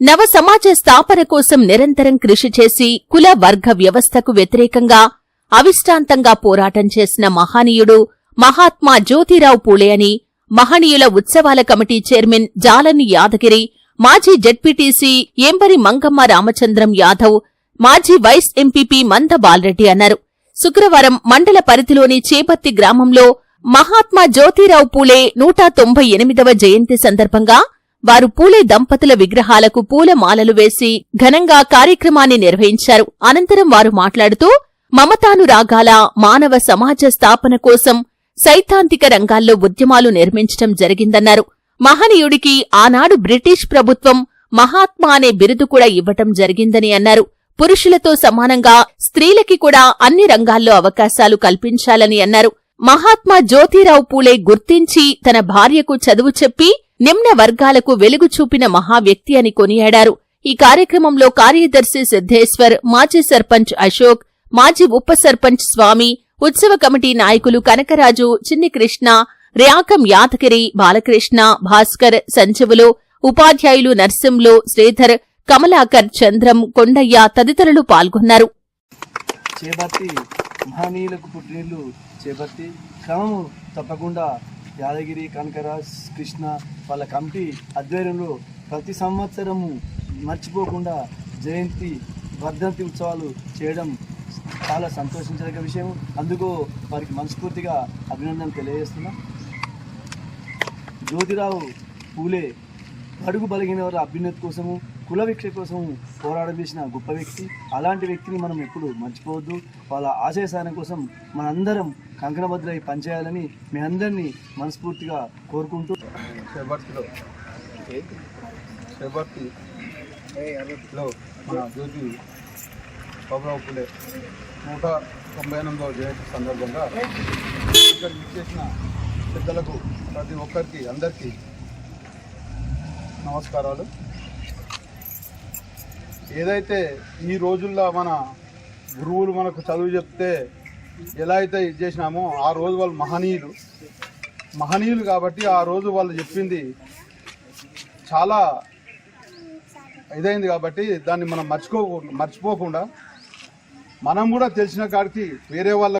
నవ సమాజ స్థాపన కోసం నిరంతరం కృషి చేసి కుల వర్గ వ్యవస్థకు వ్యతిరేకంగా అవిష్టాంతంగా పోరాటం చేసిన మహానీయుడు మహాత్మా జ్యోతిరావు పూలే అని మహనీయుల ఉత్సవాల కమిటీ చైర్మన్ జాలని యాదగిరి మాజీ జడ్పీటీసీ ఎంబరి మంగమ్మ రామచంద్రం యాదవ్ మాజీ వైస్ ఎంపీపీ మంద బాలరెడ్డి అన్నారు. శుక్రవారం మండల పరిధిలోని చేపత్తి గ్రామంలో మహాత్మా జ్యోతిరావు పూలే నూట తొంభై ఎనిమిదవ జయంతి సందర్భంగా వారు పూలే దంపతుల విగ్రహాలకు పూలమాలలు వేసి ఘనంగా కార్యక్రమాన్ని నిర్వహించారు. అనంతరం వారు మాట్లాడుతూ మమతానురాగాల మానవ సమాజ స్థాపన కోసం సైద్ధాంతిక రంగాల్లో ఉద్యమాలు నిర్మించటం జరిగిందన్నారు. మహనీయుడికి ఆనాడు బ్రిటిష్ ప్రభుత్వం మహాత్మా అనే బిరుదు కూడా ఇవ్వటం జరిగిందని అన్నారు. పురుషులతో సమానంగా స్త్రీలకి కూడా అన్ని రంగాల్లో అవకాశాలు కల్పించాలని అన్నారు. మహాత్మా జ్యోతిరావు పూలే గుర్తించి తన భార్యకు చదువు చెప్పి నిమ్న వర్గాలకు వెలుగు చూపిన మహా వ్యక్తి అని కొనియాడారు. ఈ కార్యక్రమంలో కార్యదర్శి సిద్ధేశ్వర్ మాజీ సర్పంచ్ అశోక్ మాజీ ఉప సర్పంచ్ స్వామి ఉత్సవ కమిటీ నాయకులు కనకరాజు చిన్ని కృష్ణ ర్యాకం యాదగిరి బాలకృష్ణ భాస్కర్ సంజీవులు ఉపాధ్యాయులు నర్సింలు శ్రీధర్ కమలాకర్ చంద్రం కొండయ్య తదితరులు పాల్గొన్నారు. చేపట్టి మహనీయులకు పుట్టినీళ్ళు చేపట్టి క్రమము తప్పకుండా యాదగిరి కనకరాజ్ కృష్ణ వాళ్ళ కమిటీ ఆధ్వర్యంలో ప్రతి సంవత్సరము మర్చిపోకుండా జయంతి వర్ధంతి ఉత్సవాలు చేయడం చాలా సంతోషించదగ్గ విషయం అందుకు వారికి మనస్ఫూర్తిగా అభినందన తెలియజేస్తున్నాం. జ్యోతిరావు పూలే బడుగు బలిగిన వారి అభ్యున్నతి కోసము కుల విక్ష కోసం పోరాటం చేసిన గొప్ప వ్యక్తి. అలాంటి వ్యక్తిని మనం ఎప్పుడు మర్చిపోవద్దు. వాళ్ళ ఆశయ సాధన కోసం మనందరం కంకణబద్దులై పనిచేయాలని మీ అందరినీ మనస్ఫూర్తిగా కోరుకుంటూ. చేపర్తిలో చేపర్తిలో మన జ్యోతి బాబురావు పులే నూట తొంభై ఎనిమిదవ జయంతి సందర్భంగా ఇక్కడ చేసిన పెద్దలకు ప్రతి ఒక్కరికి అందరికీ నమస్కారాలు. ఏదైతే ఈ రోజుల్లో మన గురువులు మనకు చదువు చెప్తే ఎలా అయితే ఇది చేసినామో ఆ రోజు వాళ్ళు మహనీయులు. మహనీయులు కాబట్టి ఆ రోజు వాళ్ళు చెప్పింది చాలా ఇదైంది కాబట్టి దాన్ని మనం మర్చిపో మర్చిపోకుండా మనం కూడా తెలిసిన కాడికి వేరే వాళ్ళ